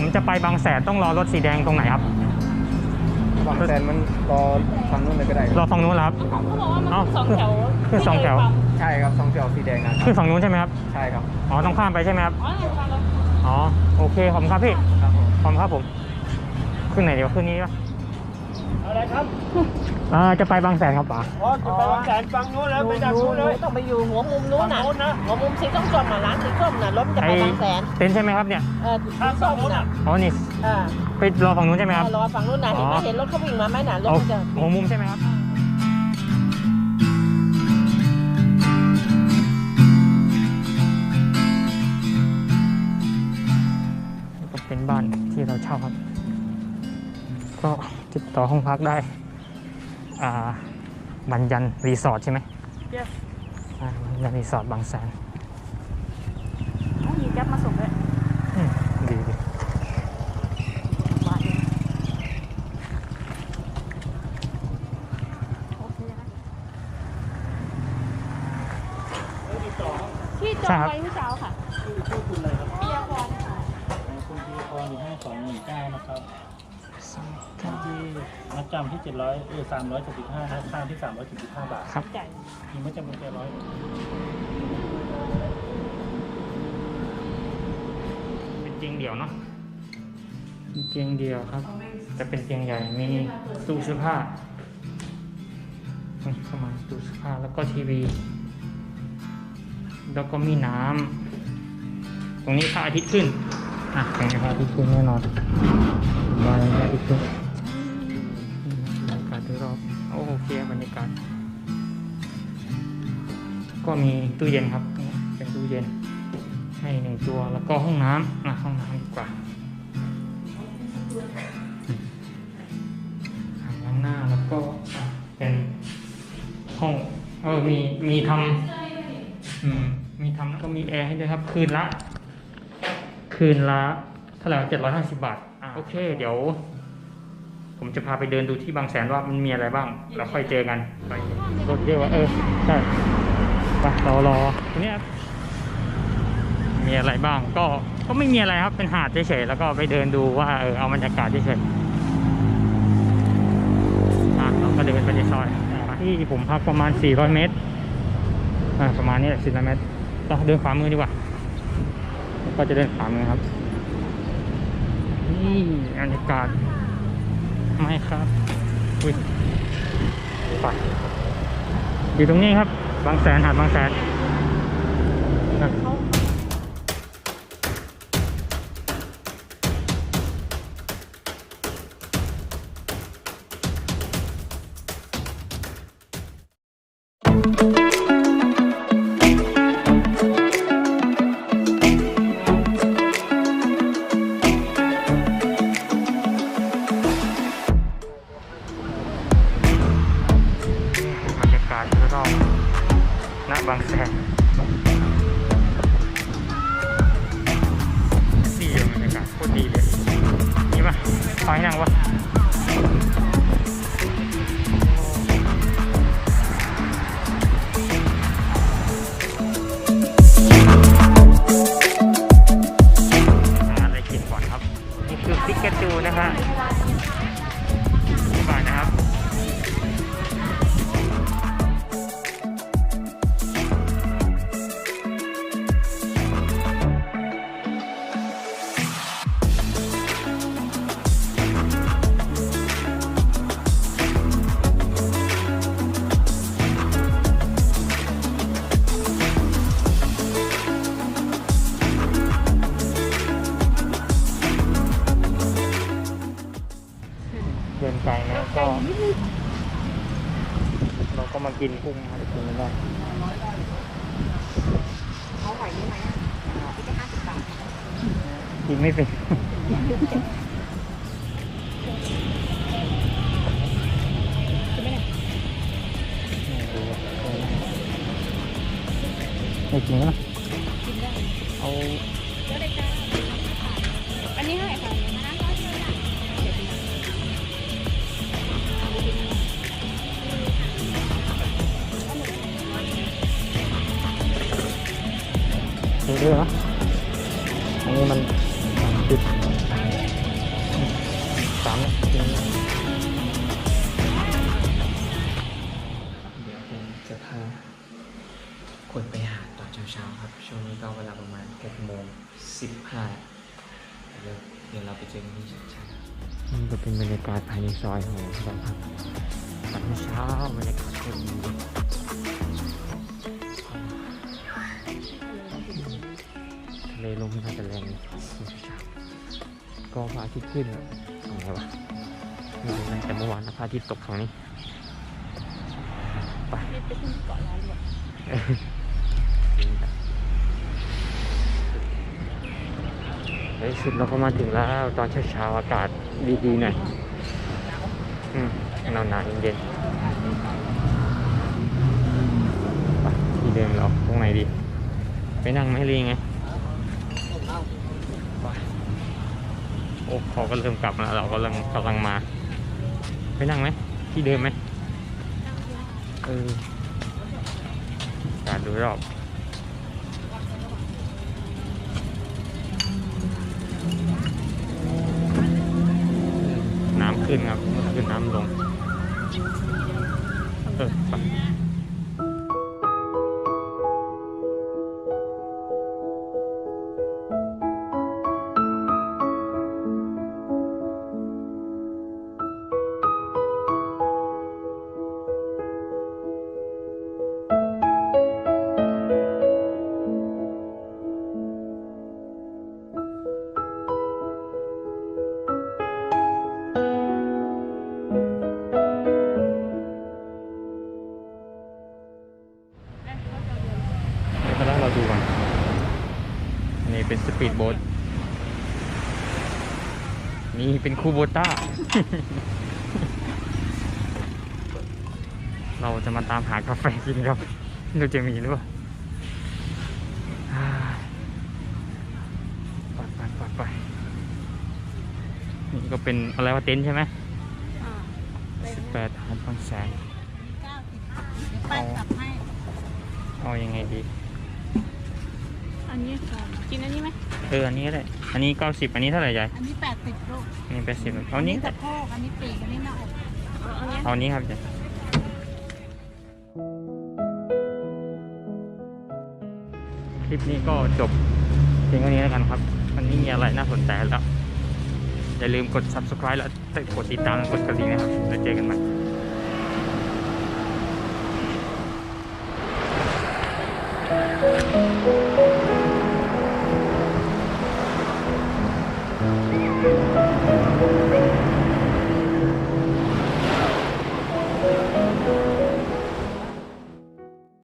ผมจะไปบางแสนต้องรอรถสีแดงตรงไหนครับ บางแสนมันรอฝั่งนู้นเลยก็ได้ครรับอฝั่งนู้นเหรอครับ เขาบอกว่ามันเอ้าสองแถวขึ้นสองแถว ใช่ครับสองแถวสีแดงนะคขึ้รับนฝั่งนู้นใช่ไหมครับ ใช่ครับอ๋อ ต้องข้ามไปใช่ไหมครับ อ๋อเนี่ยฟังแล้วอ๋อ โอเค ขอบคุณครับพี่ ครับผมขอบคุณครับผม ขึ้นไหนเดี๋ยวขึ้นนี้ปะ อะไรครับอ่าจะไปบางแสนครับป๋าอ๋อจะไปวางแผนฟังนู้นแล้วไปจากนู้นเลยต้องไปอยู่หัวมุมนู้นน่ะฝั่งนู้นนะหัวมุมสีส้มๆน่ะร้านสีส้มน่ะรถมันจะไปบางแสนเต็นท์ใช่ไหมครับเนี่ยเออสีส้มน่ะอ๋อนี่อ่าไปรอฝั่งนู้นใช่ไหมครับรอฝั่งนู้นน่ะเห็นไหมอ๋อเห็นรถเขาวิ่งมาไหมน่ะรถเอามันจะหัวมุมใช่ไหมครับ ติดต่อห้องพักได้อ่าบันยันรีสอร์ทใช่ไหม Yes อ่าบันยันรีสอร์ทบางแสนมีแก๊ปมาส่งด้วยอืมดีดีบาทเองโอเคนะที่จองไว้เมื่อเช้าค่ะชื่อคุณอะไรครับเบียร์พรค่ะคุณพีพรอยู่ห้าสองหนึ่งเก้านะครับที่ มัดจำที่เจ็ดร้อยเออสามร้อยเจ็ดสิบห้านะค่าที่สามร้อยเจ็ดสิบห้าบาทครับจ่ายมีมัดจำเป็นเจ็ดร้อยเป็นเตียงเดี่ยวเนาะเป็นเตียงเดี่ยวครับ จะเป็นเตียงใหญ่ มีตู้เสื้อผ้าอืมเข้ามาตู้เสื้อผ้าแล้วก็ทีวี แล้วก็มีน้ำ ตรงนี้พระอาทิตย์ขึ้น อะตรงนี้พระอาทิตย์ขึ้นแน่นอนมาแล้วพระอาทิตย์ขึ้นบรรยากาศโดยรอบโอ้โอเคบรรยากาศ ก็มีตู้เย็นครับ เป็นตู้เย็น ให้หนึ่งตัวแล้วก็ห้องน้ำอะห้องน้ำดีกว่าอ่างล้างหน้าแล้วก็เป็นห้องเออมีมีทำอืมมีทำแล้วก็มีแอร์ให้ด้วยครับ คืนละ คืนละเท่าไหร่เจ็ดร้อยห้าสิบบาทอะโอเค เดี๋ยว ผมจะพาไปเดินดูที่บางแสนว่ามันมีอะไรบ้าง แล้วค่อยเจอกันไปรถเรียกว่าเออใช่ไปเรารอตรงเนี้ยครับมีอะไรบ้าง ก็ก็ไม่มีอะไรครับเป็นหาดเฉยๆแล้วก็ไปเดินดูว่าเออเอาบรรยากาศเฉยๆอะเราก็เดินไปในซอยอะที่ผมพักประมาณ400เมตรอ่าประมาณนี้แหละ400เมตรก็เดินขวามือดีกว่า ก็จะเดินขวามือครับ นี่บรรยากาศไม่ครับอุ้ยไปอยู่ตรงนี้ครับ บางแสนหาดบางแสนากาบๆณบางแสนดีเลยบรรยากาศโคตรดีเลยนี่ปะขอให้นั่งวะ เราก็มากินกุ้งมากินไม่ได้เขาไหวได้ไหมอะที่จะห้าสิบบาทกินไม่เป็นไม่กินแล้วกินได้เอาอันนี้เท่าไหร่คะ นี่ยนะอันนี้มันจุดสามเดี๋ยวผมจะพาคนไปหาตอนเช้าๆครับ ช่วงนี้ก็เวลาประมาณเก็6โมง15เดี๋ยวเดี๋ยวเราไปเจอที่ชั้นนี่ก็เป็นบรรยากาศภายในซอยของเราครับตอนเช้าบรรยากาศโคตรดี เลลมน่าจะแรงก็พระอาทิตย์ขึ้นอะอะไรวะไม่รู้นะแต่เมื่อวานนะพระอาทิตย์ตกฝั่งนี้ไปไปขึ้นเกาะล้อหลวงในสุดเราก็มาถึงแล้วตอนเช้าๆอากาศดีๆหน่อยอืมหนาวเย็นๆไปที่เดิมเราตรงไหนดี ไปนั่งไหมหรีไงไป โอ้เขาก็เริ่มกลับแล้วเรากำลังกำลังมา ไปนั่งไหมที่เดิมไหมเออการดูรอบน้ำขึ้นครับเมื่อคืนน้ำลงเออ เป็นสปีดโบ๊ทนี่เป็นคูโบต้า เราจะมาตามหากาแฟกินครับเราจะมีหรือเปล่าอ่าไปไปไปไปนี่ก็เป็นอะไรวะเต็นท์ใช่ไหมอ่าเป็นแปดหันฟังแสงเก้าสิบห้าเดี๋ยวป้ายกลับให้เอายังไงดี อันนี้ค่ะกินอันนี้ไหมเอออันนี้ก็ได้อันนี้เก้าสิบอันนี้เท่าไหร่ยายอันนี้แปดสิบลูกอันนี้แปดสิบเอาอันนี้ก็สะได้โพกอันนี้ปีกอันนี้หน้าอกเอาอันนี้เอาอันนี้ครับยายคลิปนี้ก็จบเพียงเท่านี้แล้วกันครับ มันไม่มีอะไรน่าสนใจแล้ว อย่าลืมกด subscribe แล้วกดติดตามและกดกระดิ่งนะครับ แล้วเจอกันใหม่เ